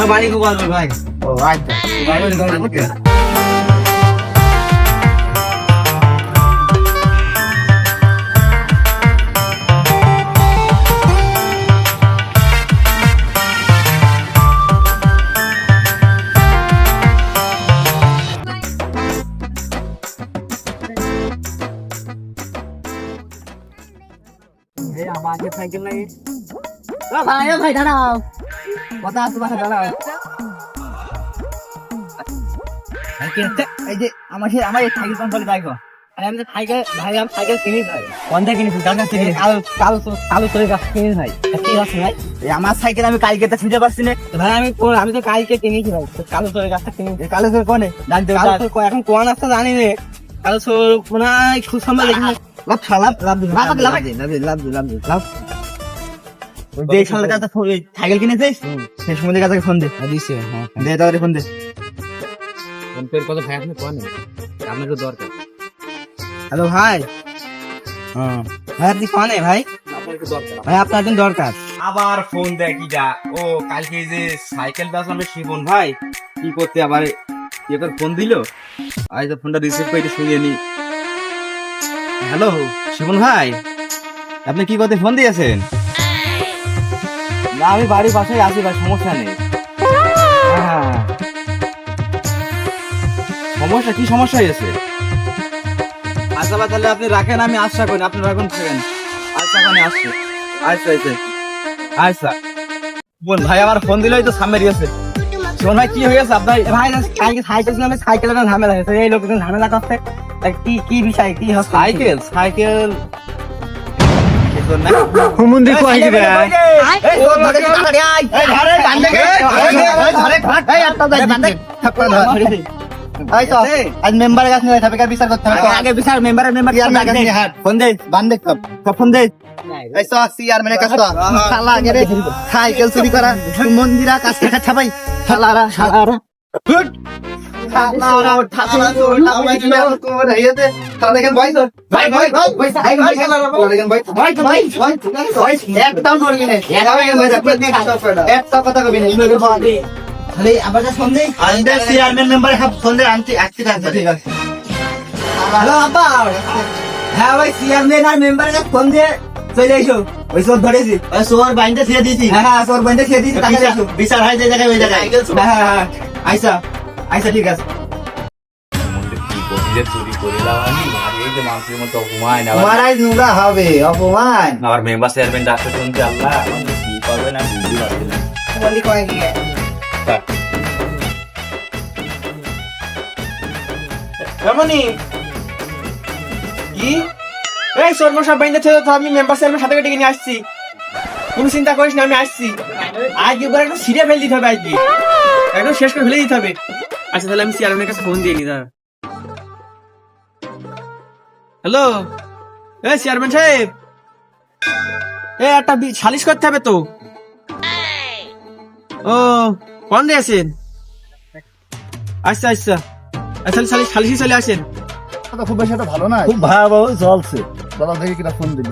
Ờ, Thôi bán đi không ăn rồi anh Ồ anh. Bán đi không ăn mất kìa Thế là bà chụp thành trong này Nó phải, nó phải thật không? কথা এই যে আমার সে আমার এই cycle company দেখো আরে আমি cycle ভাই আমি সাইকেল কিনি ভাই কোন থেকে কার কাছ থেকে কালো কালো কালো তোর কাছ কিনি ভাই কি আছে ভাই আমার সাইকেল আমি কালকে তো খুঁজে পাচ্ছি না ভাই আমি আমি তো কালকে কিনেছি ভাই কালো তোর কাছ থেকে কিনেছি কালো তোর কোনে জানতে এখন কোন আসতে জানি রে কালো তোর মনে হয় খুব সময় দেখি লাভ লাভ লাভ লাভ লাভ লাভ লাভ লাভ লাভ যে কাছে সাইকেল কিনেছিস? কাছে ফোন দে। দিছে হ্যাঁ দে তাহলে ফোন দে। ফোন পের কথা ভাই আপনি কোন আপনার দরকার। হ্যালো ভাই। হ্যাঁ। ভাই আপনি কনে ভাই? ভাই আপনার দরকার। আবার ফোন যা? ও কালকে যে সাইকেল বেচলাম শিবন ভাই কি করতে আবার? করে ফোন দিল? আজ তো ফোনটা রিসিভ করে শুনিয়ে নি। হ্যালো শিবন ভাই আপনি কি করতে ফোন দিয়েছেন? না, আমি বাড়ির পাশেই আছি ভাই, সমস্যা নেই। হ্যাঁ। সমস্যা, কি সমস্যা হয়েছে? আচ্ছা তাহলে আপনি রাখেন, আমি আশা করি আপনি রাখুন থাকেন আচ্ছা আমি আসছি। আচ্ছা আচ্ছা। আচ্ছা। বোন, ভাই আমার ফোন দিলেই তো সামনে দিয়েছে শোন ভাই, কি হয়েছে? আপনার ভাই সাইকেল ছিল আমি সাইকেলের ঝামেলা হয়েছে। এই লোকজন ঝামেলা করতে তা কি কি বিষয়, কি সাইকেল সাইকেল হুমুন্দি কোয়াই দিবে আজ মেম্বার কাছে যাই কার বিচার করতে হবে আগে বিচার মেম্বার মেম্বার ইয়ার না কাছে হাট करा मंदिरा कास्ते खा भाई सालारा হ্যাঁ ভাই চেয়ারম্যান আর মেম্বারের ফোন দিয়ে ওই সব ধরেছি ওই সোর বাইন্দা ছেড়ে দিয়েছি হ্যাঁ সোর বাইন্দা ছেড়ে দিয়েছি বিচার হ্যাঁ আইসা আইসা ঠিক আছে। চুরি আমি? আর এই যে মানুষের মতো অপমান মহারাজ নোংরা হবে অপমান। আমার মেম্বার চেয়ারম্যান ডাক্তার শুনছে আল্লাহ কি করবে না বুঝতে পারছি না। বলি কয় কি? রমণী! কি? এই সর্ব সব বাইন্দা ছিল তো আমি মেম্বার চেয়ারম্যান সাথে ডেকে নিয়ে আসছি। কোনো চিন্তা করিস না আমি আসছি। আজকে একবার একটু সিরিয়া ফেলে দিতে হবে আজকে। একদম শেষ করে ফেলে দিতে হবে। আচ্ছা তাহলে আমি চেয়ারম্যানের কাছে ফোন দিয়ে নি দাঁড়া। হ্যালো এই চেয়ারম্যান সাহেব। এ একটা বি- সালিশ করতে হবে তো। ও কোন দিয়ে আছেন আচ্ছা আচ্ছা। আচ্ছা সালিশ সালিশি চলে আসেন। খুব বেশি একটা ভালো না খুব ভয়াবহ চলছে। দাদা দেখি কিনা ফোন দিল।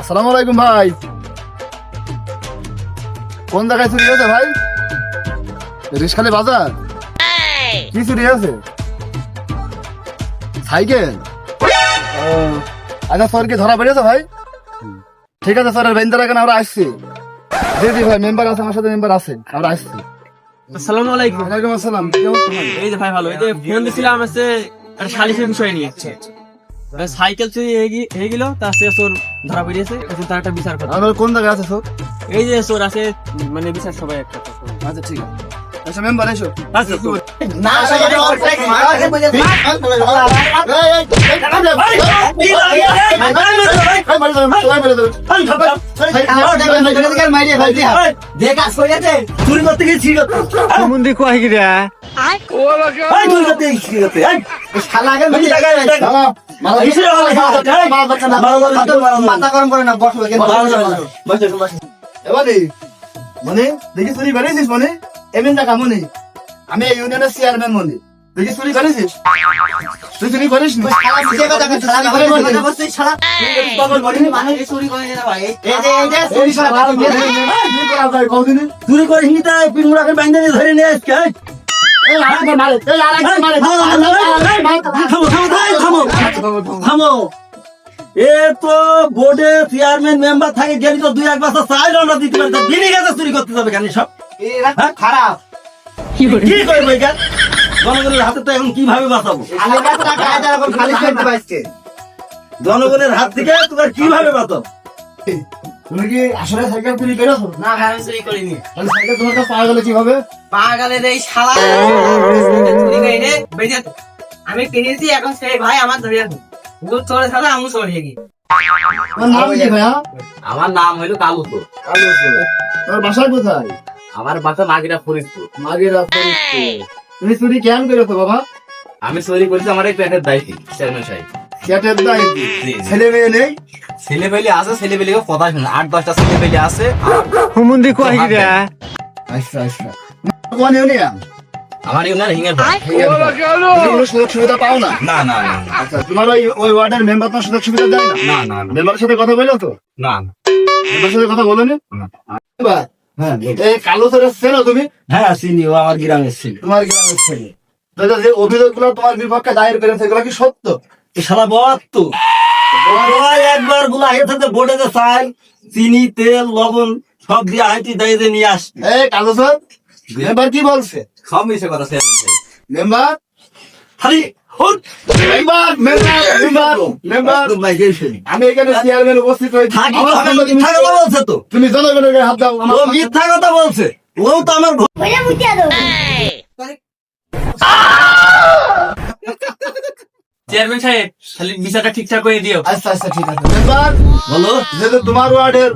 আসসালামু আলাইকুম ভাই। কোন জায়গায় চুরি হয়েছে ভাই? রিসখালি বাজার? কি চুরি হয়েছে? সাইকেল? ও, আচ্ছা স্যার কি ধরা পড়েছে ভাই? ঠিক আছে স্যার বেঞ্জার এখানে আমরা আসছি। জি জি ভাই মেম্বার আছে আমার সাথে মেম্বার আছে আমরা আসছি। আসসালামু আলাইকুম। ওয়ালাইকুম আসসালাম কি অবস্থা ভাই? এই যে ভাই ভালো। এই যে ফোন দিছিলাম হচ্ছে একটা সালিশের বিষয় নিয়ে। সাইকেল চুরি হয়ে গেল তার সে চোর ধরা পড়িয়েছে এখন তার একটা বিচার করতে। কোন জায়গায় আছে স্যার এই যে চোর আছে মানে বিচার সবাই একটা। আচ্ছা ঠিক আছে। আচ্ছা মেম্বার এসো আচ্ছা না মাথা গরম করে না বসবে মানে দেখিস তুই বেড়েছিস মানে এমন টাকা মনে আমি এই ইউনিয়নের চেয়ারম্যান মনে দেখি চুরি করেছিস? তুই চুরি করিস নি? চুরি করে হিতায় পিঙ্গুড়াকে বাইন্দে ধরে নিয়ে থামো এ তো বোর্ডে চেয়ারম্যান মেম্বার থাকে গেলি তো দুই এক বছর চাই আমরা দিতে পারি দিনে গেছে চুরি করতে যাবে কেন সব হ্যাঁ? খারাপ। কি করব এখান জনগণের হাতে তো এখন কীভাবে বাঁচাবো? জনগণের হাত থেকে তোমরা কীভাবে বাঁচাবো তুমি কি আসলে সাইকেল চুরি করেছ? না ভাই আমি চুরি করিনি। তাহলে সাইকেল তোমার কাছে পাওয়া গেলে কীভাবে? পাগালের এই শালা। চুরি করে রে বেজে আমি কিনেছি এখন সেই ভাই আমার ধরে চলে ছাড়া আমি চলে গিয়ে। তোমার নাম কি ভাইয়া? আমার নাম হইল কালু তো। তোর বাসা কোথায়? আমার বাসা মাগিরা ফরিদপুর। মাগের ফরিদপুর। তুমি চুরি কেন করেছ বাবা? আমি চুরি করেছি আমার এই প্যান্টের দায়িত্ব চেয়ারম্যান সাহেব। ক্যাটের দায়িত্ব। ছেলে মেয়ে নেই? ছেলে পেলে আছে ছেলে পেলে কথা শুনে। আট দশটা ছেলে পেলে আছে। হুমুন্দি কয় কি রে? আচ্ছা আচ্ছা। কোন ইউনিয়ন? আমার ইউনিয়ন তুমি কোনো সুযোগ সুবিধা পাও না? না না না আচ্ছা তোমার ওই ওই ওয়ার্ডের মেম্বার তোমার সুযোগ সুবিধা দেয় না? না না না। মেম্বারের সাথে কথা বলল তো। না মেম্বারের সাথে কথা বলেনি না। এই কালো ছেলে চেনো তুমি? হ্যাঁ চিনি ও আমার গ্রামের ছিল তোমার গ্রামের ছেলে তো যে অভিযোগগুলো তোমার বিপক্ষে দায়ের করেছে এগুলো কি সত্য? শালা বদ তো একবার আগে থেকে বোর্ডে যে চাল চিনি তেল লবণ সব দিয়ে হাইটি দিয়ে নিয়ে আস এই কালো মেম্বার কি বলছে? সব মিশে কথা মেম্বার খালি আমি এখানে চেয়ারম্যান উপস্থিত হয়েছি। তুমি- জনগণের হাত দাও। মিথ্যা কথা বলছে। ও তো আমার সাহেব খালি ঠিকঠাক করে দিও। আচ্ছা আচ্ছা ঠিক আছে। মেম্বার বলো। যেহেতু তোমার ওয়ার্ডের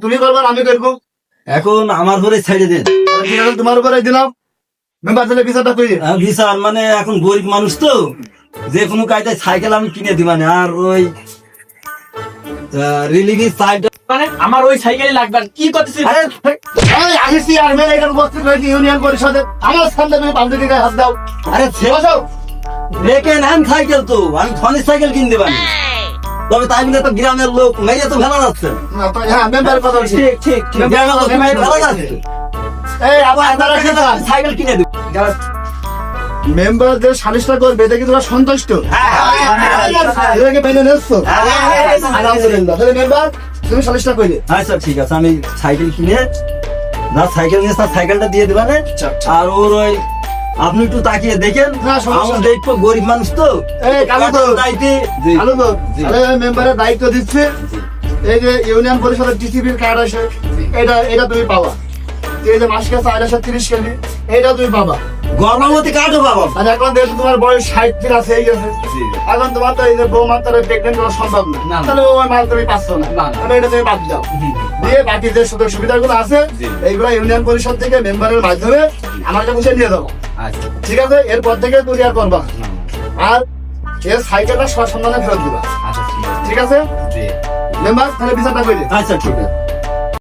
তুমি করবে আর আমি করব। এখন আমার ঘরে ছেড়ে দেন। তোমার উপরে দিলাম। মেম্বার করি আহ, মানে এখন গরিব মানুষ তো। যে কোনো কায়দায় সাইকেল আমি কিনে দিবা না আর ওই রিলিং সাইড মানে আমার ওই সাইকেলে লাগবে কি করতেছিস? আরে এই, আমি চেয়ারম্যান এখানে উপস্থিত হয়েছি ইউনিয়ন পরিষদে। আমার সামনে তুমি পাবলিকের গায়ে হাত দাও। আরে বসো। রেখে নেন সাইকেল তো আমি সাইকেল তবে তাই বলে তো গ্রামের লোক মেয়ে তো ফেলা যাচ্ছে। না, তো- হ্যাঁ মেম্বার কথা বলছি ঠিক ঠিক। ঠিক গ্রামের ফেলা যাচ্ছে। এই আবার আপনারা কি চান? সাইকেল কিনে দিব মেম্বার যে সালিশটা করবে এটা কি তোমরা সন্তুষ্ট এটাকে মেনে নিচ্ছ আলহামদুলিল্লাহ তাহলে মেম্বার তুমি সালিশটা করলে আচ্ছা ঠিক আছে আমি সাইকেল কিনে না সাইকেল নিয়ে তার সাইকেলটা দিয়ে দিবা না আর ওর ওই আপনি একটু তাকিয়ে দেখেন আমার দেখব গরিব মানুষ তো এই কালো তো দায়িত্বে ভালো তো তাহলে মেম্বারের দায়িত্ব দিচ্ছে এই যে ইউনিয়ন পরিষদের টিসিবির কার্ড আছে এটা এটা তুমি পাবা এই যে তিরিশ কেজি তুমি পাবা। গর্ভবতী কার্ডও পাবো? আর এখন যেহেতু তোমার বয়স ষাট দিন আছে এই গেছে এখন তোমার তো এই যে বউ মাত্রারে প্রেগনেন্ট করা সম্ভব না। না। তাহলে ওই মাল তুমি পাচ্ছ না। না, না। তাহলে এটা তুমি বাদ দাও। দিয়ে বাকি যে সুযোগ সুবিধাগুলো আছে এইগুলো ইউনিয়ন পরিষদ থেকে মেম্বারের মাধ্যমে আমার কাছে নিয়ে আচ্ছা। ঠিক আছে? এরপর থেকে তুমি আর করবা আর এর সাইকেলটা সসম্মানে ফেরত দিবা। আচ্ছা ঠিক আছে। মেম্বার তাহলে বিচারটা করে আচ্ছা ঠিক আছে।